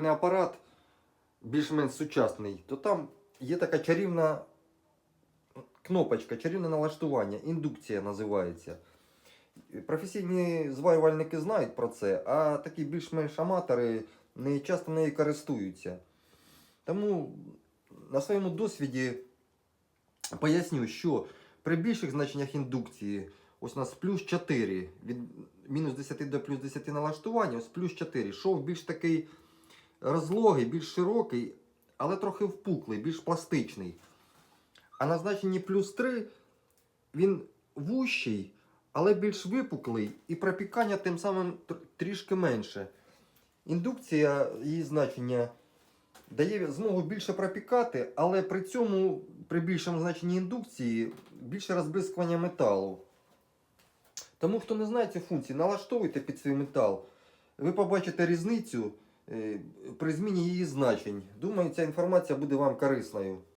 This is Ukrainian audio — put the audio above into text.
апарат більш-менш сучасний, то там є така чарівна кнопочка, чарівне налаштування, індукція називається. Професійні зварювальники знають про це, а такі більш-менш аматори не часто нею користуються. Тому на своєму досвіді поясню, що при більших значеннях індукції, ось у нас плюс 4, від мінус 10 до плюс 10 налаштування, ось плюс 4. Шов більш такий розлогий, більш широкий, але трохи впуклий, більш пластичний. А на значенні плюс 3 він вущий, але більш випуклий, і пропікання тим самим трішки менше. Індукція, її значення дає змогу більше пропікати, але при цьому, при більшому значенні індукції, більше розблискування металу. Тому, хто не знає цю функцію, налаштовуйте під свій метал. Ви побачите різницю при зміні її значень. Думаю, ця інформація буде вам корисною.